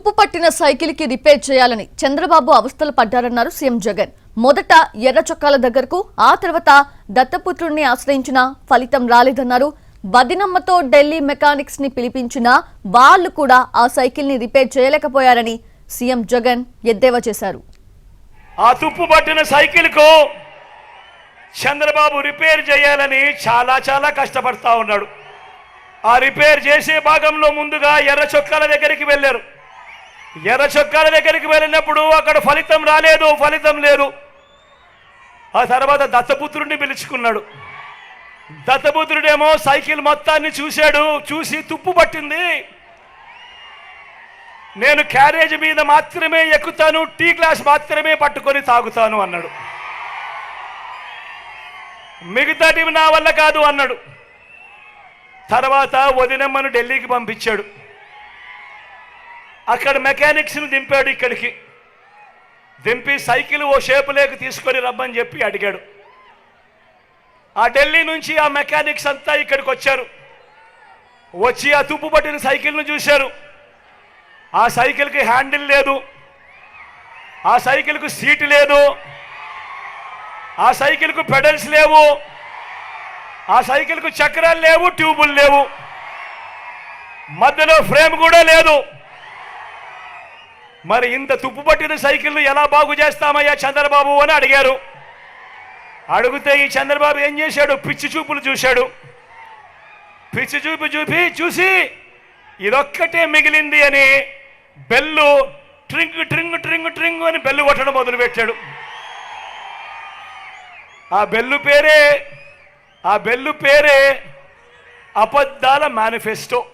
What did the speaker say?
తుప్పు పట్టిన సైకిల్కి రిపేర్ చేయాలని చంద్రబాబు అవస్థలు పడ్డారన్నారు సీఎం జగన్. మొదట ఎర్ర చొక్కాల దగ్గరకు ఆ తర్వాత దత్తపుత్రుణ్ణి ఆశ్రయించిన ఫలితం రాలేదన్నారు. బదినమ్మతో ఢిల్లీ మెకానిక్స్ని పిలిపించినా వాళ్ళు కూడా ఆ సైకిల్ని రిపేర్ చేయలేకపోయారని సీఎం జగన్ ఎద్దేవా చేశారు. ఆ తుప్పు పట్టిన సైకిల్కు చంద్రబాబు రిపేర్ చేయాలని చాలా చాలా కష్టపడతా ఉన్నాడు. ఆ రిపేర్ చేసే భాగంలో ముందుగా ఎర్ర చొక్కాల దగ్గరికి వెళ్ళారు. ఎర్ర చొక్కాల దగ్గరికి వెళ్ళినప్పుడు అక్కడ ఫలితం రాలేదు ఫలితం లేదు. ఆ తర్వాత దత్తపుత్రుడిని పిలుచుకున్నాడు. దత్తపుత్రుడేమో సైకిల్ మొత్తాన్ని చూశాడు చూసి తుప్పు పట్టింది. నేను క్యారేజ్ మీద మాత్రమే ఎక్కుతాను టీ గ్లాస్ మాత్రమే పట్టుకొని తాగుతాను అన్నాడు. మిగతాటివి నా వల్ల కాదు అన్నాడు. తర్వాత వదినమ్మను ఢిల్లీకి పంపించాడు. అక్కడ మెకానిక్స్ని దింపాడు ఇక్కడికి. దింపి సైకిల్ ఓ షేపు లేక తీసుకొని రమ్మని చెప్పి అడిగాడు. ఆ ఢిల్లీ నుంచి ఆ మెకానిక్స్ అంతా ఇక్కడికి వచ్చారు. వచ్చి ఆ తుప్పు పట్టిన సైకిల్ను చూశారు. ఆ సైకిల్కి హ్యాండిల్ లేదు. ఆ సైకిల్కు సీటు లేదు. ఆ సైకిల్కు పెడల్స్ లేవు. ఆ సైకిల్కు చక్రాలు లేవు ట్యూబులు లేవు. మధ్యలో ఫ్రేమ్ కూడా లేదు. మరి ఇంత తుప్పు పట్టిన ఎలా బాగు చేస్తామయ్యా చంద్రబాబు అని అడిగారు. అడిగితే ఈ చంద్రబాబు ఏం చేశాడు? పిచ్చి చూపులు చూశాడు. పిచ్చి చూపు చూపి చూసి ఇదొక్కటే మిగిలింది అని బెల్లు ట్రింగ్ ట్రింగ్ ట్రింగ్ ట్రింగ్ అని బెల్లు కొట్టడం మొదలుపెట్టాడు. ఆ బెల్లు పేరే ఆ బెల్లు పేరే అబద్ధాల మేనిఫెస్టో.